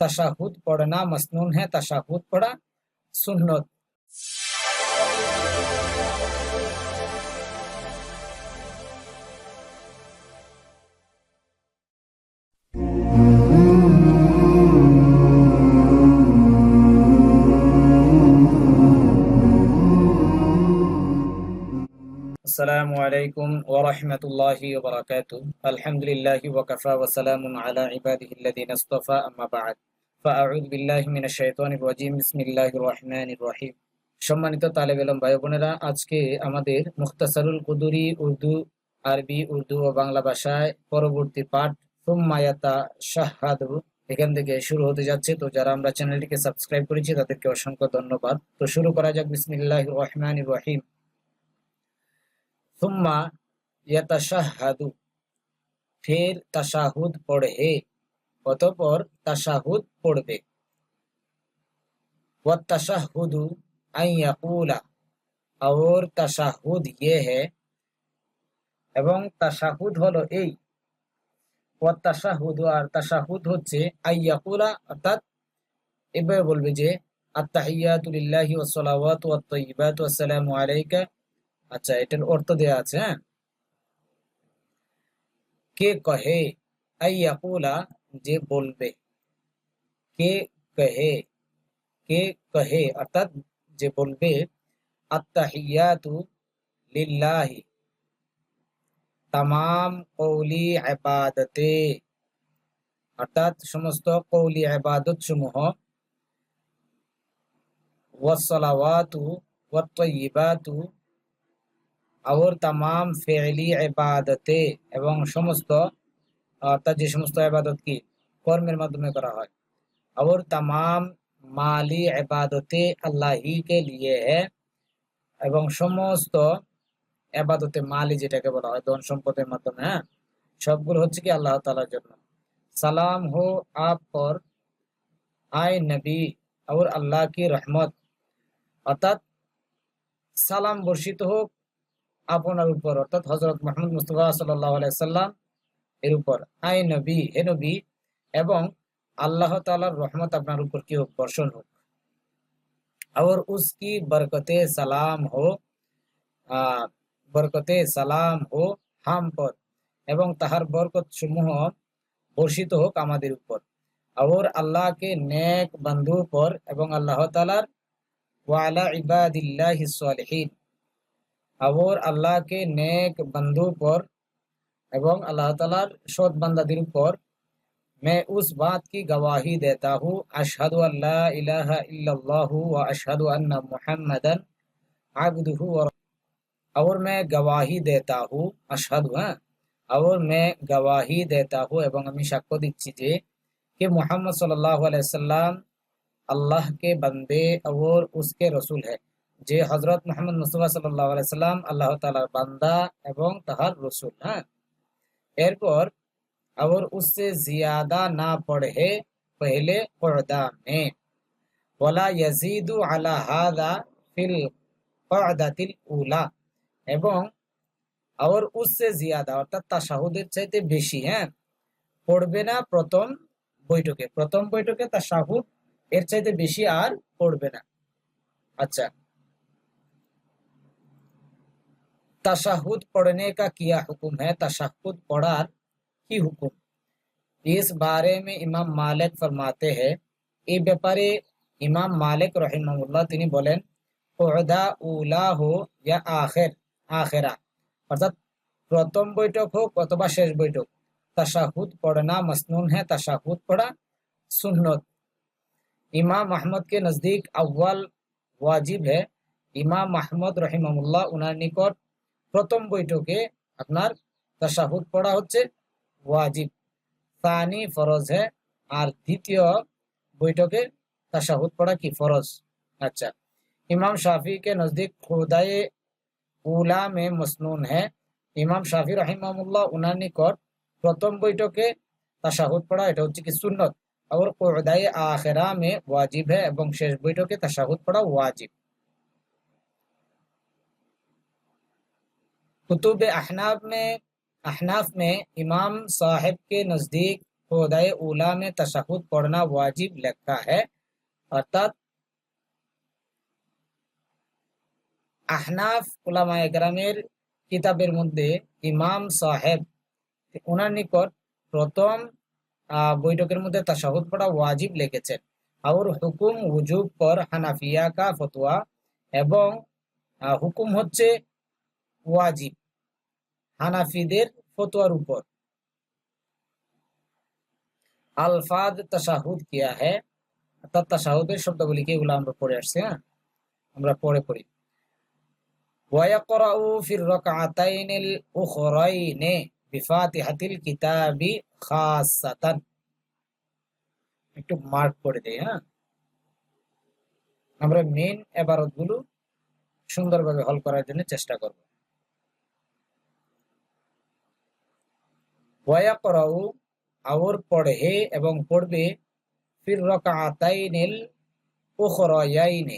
तशाहुद पढ़ना मसनून है तशाहुद पढ़ा सुन्नत السلام عليكم ورحمة الله وبركاته الحمد لله وكفى وسلام على عباده الذين اصطفى أما بعد ফাউদ বিল্লাহ মিনা শৈতান রাজিম বিসমিল্লাহ রহমান সম্মানিত তালেব এলম ভাই বোনেরা, আজকে আমাদের মুখতাসারুল কুদুরি উর্দু, আরবি, উর্দু ও বাংলা ভাষায় পরবর্তী পাঠ সোম্মায়াতা শাহাদু এখান থেকে শুরু হতে যাচ্ছে। তো যারা আমরা চ্যানেলটিকে সাবস্ক্রাইব করেছি, তাদেরকে অসংখ্য ধন্যবাদ। তো শুরু করা যাক। বিসমিল্লাহ রহমান রহিম। সুম্মা ইয়াতা শাহাদু, ফের তাশাহুদ পড়ে। অতঃপর তাশাহুদ পড়বে ওয়াত্তাশাহুদু আন ইয়াকুলা और তাশাহুদ ये है এবং তাশাহুদ হলো এই ওয়াত্তাশাহুদু আর তাশাহুদ হচ্ছে আইয়াকুলা অর্থাৎ এভাবে বলবে যে আত্তাহিয়াতু লিল্লাহি ওয়াস সালাওয়াতু ওয়াত তাইয়্যিবাতু আসসালামু আলাইকা আচ্ছা এটার অর্থ দেয়া আছে হ্যাঁ কে কহে আইয়াকুলা যে বলবে। কে কহে কে কহে, অর্থাৎ যে বলবে আত্মাহিয়াতু লিল্লাহি তাম কৌলি আবাদতে অর্থাৎ সমস্ত কৌলি আবাদত সমূহ ওয়াসলাওয়াতু ওয়াত্তয়িবাতু আওর তাম ফেলি আবাদতে এবং সমস্ত অর্থাৎ যে সমস্ত ইবাদত কি কর্মের মাধ্যমে করা হয় और तमाम মালি ইবাদতে আল্লাহ হি কে লিয়ে है এবং সমস্ত ইবাদতে মালি যেটাকে বলা হয় ধন সম্পদের মাধ্যমে হ্যাঁ সবগুলো হচ্ছে কি আল্লাহ তাআলার জন্য সালাম हो आप पर आए नबी और अल्लाह की रहमत অর্থাৎ সালাম বর্ষিত হোক আপনার উপর অর্থাৎ হজরত মোহাম্মদ মুস্তফা সাল্লাহ সাল্লাম এর উপর আই নবী হে নবী এবং আল্লাহ তালার রহমত আপনার উপর কি হোক বর্ষণ হোক और उसकी बरकते सलाम हो বরকতে সালাম হো হাম পর এবং তাহার বরকত সমূহ বর্ষিত হোক আমাদের উপর और আল্লাহ কে নেক বন্ধু পর এবং আল্লাহ তালার ওয়ালা ইবাদিল্লাহি সালিহিন और अल्लाह के नेक बंधु এবং আল্লাহ তালার সৎ বান্দাদের উপর میں اس بات کی گواہی دیتا ہوں اشہد اللہ الہ الا اللہ و اشہد ان محمد عبدہ اور میں گواہی دیتا ہوں اشہد ہاں اور میں گواہی دیتا ہوں এবং আমি সাক্ষ্য দিচ্ছি যে کہ محمد صلی اللہ علیہ وسلم اللہ کے بندے اور اس کے رسول ہے যে হযরত মুহাম্মদ মুস্তাফা সাল্লাল্লাহু আলাইহি সাল্লাম আল্লাহ তাআলার বান্দা এবং তাহার রাসূল হ্যাঁ এরপর और उससे ज्यादा ना पढ़े पहले पर्दा में वला यजीदु আলা হাদা ফিল কদাতিল উলা এবং और उससे ज्यादा অর্থাৎ তাশাহুদের চাইতে বেশি হ্যাঁ পড়বে না প্রথম বৈঠকে প্রথম বৈঠকে তাশাহুদ এর চাইতে বেশি আর পড়বে না আচ্ছা تشہد پڑھنے کا کیا حکم ہے؟ تشہد پڑھا ہی حکم۔ اس بارے میں امام مالک فرماتے ہیں۔ یہ بیپارے امام مالک رحمہ اللہ تینی بولین বলেন اولا ہو یا آخر، آخرہ অর্থাৎ پرتم বৈঠক হোক قطبہ شیش বৈঠক تشہد پڑھنا مسنون ہے، تشہد پڑھا سنت۔ امام محمد کے نزدیک اول واجب ہے۔ امام محمد رحمہ اللہ انہوں نے প্রথম বৈঠকে আপনার তাশাহুদ পড়া হচ্ছে ওয়াজিব সানি ফরজ है আর দ্বিতীয় বৈঠকে তাশাহুদ পড়া কি ফরজ अच्छा इमाम शाफी के नज़दीक खुदाए উলা মে মসনুন है ইমাম শাফি রহিমামুল্লাহ উনার নিকট প্রথম বৈঠকে তাশাহুদ পড়া এটা হচ্ছে কি সুন্নত और কোদায়ে আখেরা মে ওয়াজিব है এবং শেষ বৈঠকে তাশাহুদ পড়া ওয়াজিব कुतुब अहनाफ में अहनाफ में इमाम साहिब के नज़दीक खुदाए उला में तशहुद पढ़ना वाजिब लिखा है अर्थात আহনাফ উলামা একরামের কিতাবের মধ্যে ইমাম সাহেব ওনার নিকট প্রথম বৈঠকের মধ্যে তাশাহুদ পড়া ওয়াজিব লিখেছেন আর হুকুম উজুব পর হানাফিয়া কা ফতোয়া এবং হুকুম হচ্ছে ওয়াজিব হানাফিদের ফতোয়ার উপর আলফাদ তাশাহুদ কিয়া হ্যাঁ অর্থাৎ তাশাহুদের শব্দগুলিকে এগুলো আমরা পড়ে আসছি হ্যাঁ আমরা পড়ে পড়ি ويقرأ في الركعتين الأخرين بفاتحة الكتاب خاصة একটু মার্ক করে দেই হ্যাঁ আমরা মেন এবারত গুলো সুন্দরভাবে হল করার জন্য চেষ্টা করব ওয়াকরাউ আওর পড়ে এবং পড়বে ফির রকাতাইনিল উখরায়াইনে,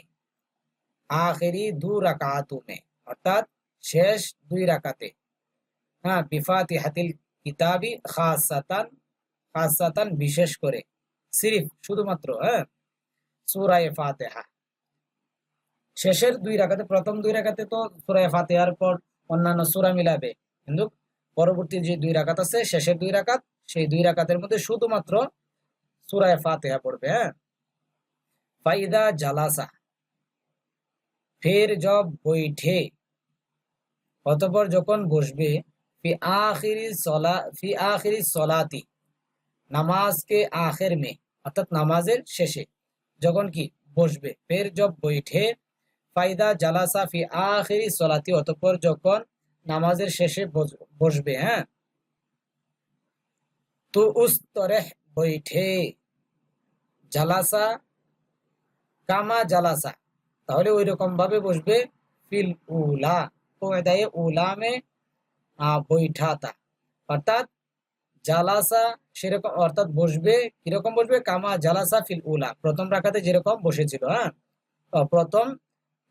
আখিরি দু রাকাতু মে অর্থাৎ শেষ দুই রাকাতে। হ্যাঁ বিফাতি হাতিল কিতাবি খাসাতান খাসাতান বিশেষ করে, সিরিফ শুধুমাত্র হ্যাঁ সুরায় ফাতেহা। শেষের দুই রাখাতে প্রথম দুই রাখাতে তো সুরায় ফাতেহার পর অন্যান্য সুরা মিলাবে, কিন্তু পরবর্তী যে দুই রাকাত আছে, শেষের দুই রাকাত, সেই দুই রাকাতের মধ্যে শুধুমাত্র সুরায় ফাতেহা পড়বে হ্যাঁ? ফাইদা জালাসা, ফের জব বৈঠে, অতপর যখন বসবে, ফি আখিরি সলা, ফি আখিরি সলাতি, নামাজকে আখের মে, অর্থাৎ নামাজের শেষে, যখন কি বসবে, ফের জব বৈঠে, ফাইদা জালাসা ফি আখিরি সলাতি, অতপর যখন নামাজের শেষে বসবে হ্যাঁ? তো উস তরেহ বৈঠে। জালাসা, কামা জালাসা। তাহলে ওই রকম ভাবে বসবে, ফিল উলা, কোয়েদায়ে উলা মে বৈঠাতা। অর্থাৎ জালাসা সেরকম, অর্থাৎ বসবে, কীরকম বসবে? কামা জালাসা ফিল উলা। প্রথম রাখাতে যেরকম বসেছিল হ্যাঁ? প্রথম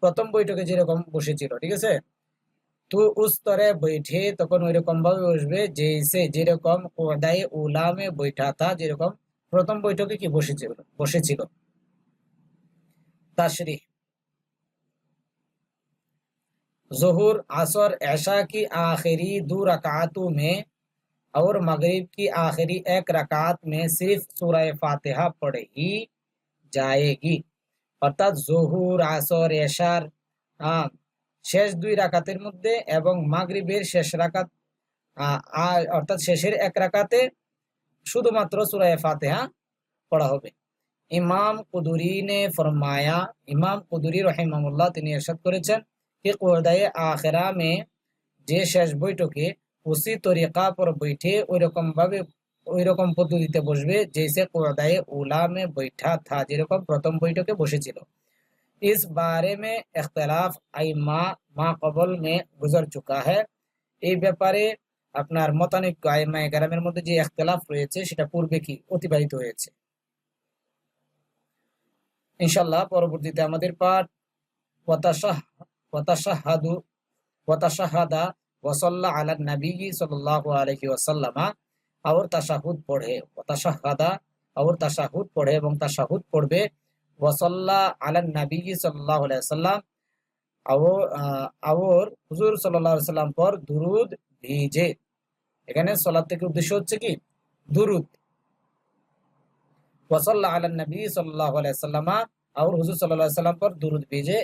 প্রথম বৈঠকে যেরকম বসেছিল, ঠিক আছে? তো স্তরে বৈঠে তখন ওই রকম ভাবে বসবে যেইসে যেরকম কোদাই উলামে বৈঠা থা যেরকম প্রথম বৈঠকে কি বসেছিল বসেছিল তাশরি ظہور، عصر، عشاء کی آخری دو رکعتوں میں اور مغرب کی آخری ایک رکعت میں صرف سورہ فاتحہ پڑھی جائے گی۔ ظہور، عصر، عشاء ہاں۔ শেষ দুই রাকাতের মধ্যে এবং মাগরিবের শেষ রাকাত অর্থাৎ শেষের এক রাকাতে শুধুমাত্র সুরায় ফাতেহা পড়া হবে। ইমাম কুদুরি নে ফরমায়া, ইমাম কুদুরি রহিমামুল্লাহ তিনি এরশাদ করেছেন कि কোদায়ে আখেরা মে যে শেষ বৈঠকে উসি তরিকা পর বৈঠে ওই রকম ভাবে ওই রকম পদ্ধতিতে বসবে জেসে কোদায়ে উলা মে বৈঠা থা, যেরকম প্রথম বৈঠকে বসেছিল। इस बारे में इख्तलाफ आई মা মা কবল মে গুজর চুকা হ্যাঁ এই ব্যাপারে আপনার মতানৈক্য আইমা গ্রামের মধ্যে যে ইখতলাফ রয়েছে সেটা পূর্বে কি অতিবাহিত হয়েছে ইনশাল্লাহ পরবর্তীতে আমাদের পাঠ ওয়াতাশাহ ওয়াতাশাহাদু ওয়াতাশাহাদা ওয়াসাল্লা আলা নবী সাল্লাল্লাহু আলাইহি ওয়াসাল্লামা আর তাশাহুদ পড়ে ওয়াতাশাহাদা আর তাশাহুদ পড়ে এবং তাশাহুদ পড়বে সাল্লাম পর দুরুদ, ভিজে।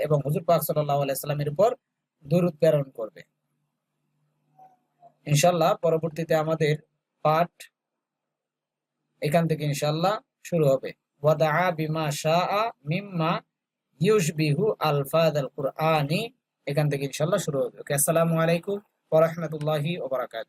এবং হুজুর পাক সাল্লাহ উপর দুরুদ প্রেরণ করবে। ইনশাল্লাহ পরবর্তীতে আমাদের পাঠ এখান থেকে ইনশাল্লাহ শুরু হবে। ওয়াদা বিমা শাহ মিম্মা ইউশবিহু আলফাদ আল কুরআনি এখান থেকে ইনশাল্লাহ শুরু হবে। ওকে আসসালামু আলাইকুম ওয়া রাহমাতুল্লাহি ওয়া বারাকাতুহু।